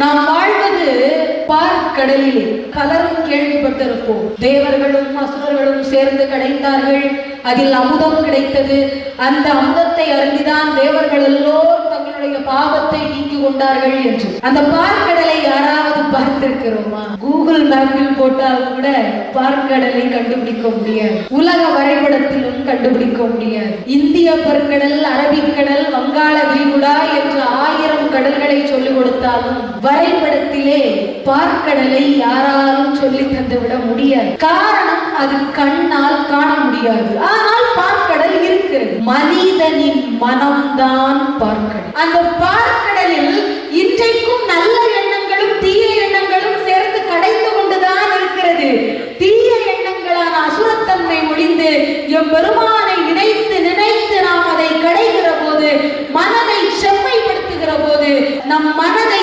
நாம் வாழ்வது பார்க்கடலிலே. பலரும் கேள்விப்பட்டிருப்போம். தேவர்களும் அசுரர்களும் சேர்ந்து கிடைத்தார்கள் அதில் அமுதம் கிடைத்தது. அந்த அமுதத்தை அருந்திதான் தேவர்கள் எல்லோரும் தங்களுடைய பாவத்தை நீக்கி கொண்டார்கள் என்று. அந்த பார்க்கடலை யாராவது பார்த்திருக்கிறோமா? கூகுள் மேப்பில் போட்டால் கூட பார்க்கடலை கண்டுபிடிக்க முடியாது. உலக வரைபடத்திலும் கண்டுபிடிக்க முடியாது. இந்திய பெருங்கடல் அரபிக்கடல் வங்காள கடல்களை சொல்லிக் கொடுத்தாலும் வரைபடத்திலே பார்க்கடலை யாராலும் சொல்லி தந்துவிட முடியாது. காரணம் அது கண்ணால் காண முடியாது. ஆனால் பார்க்கடல் இருக்கிறது. மனிதனின் மனம்தான் பார்க்கடல். அந்த பார்க்கடலில் இன்றைக்கும் நல்ல எண்ணங்களும் தீய எண்ணங்களும் சேர்ந்து கடைந்து கொண்டுதான் இருக்கிறது. தீய எண்ணங்களான அசுரத்தன்மை முடிந்து எம்பெருமான் நம் மனதை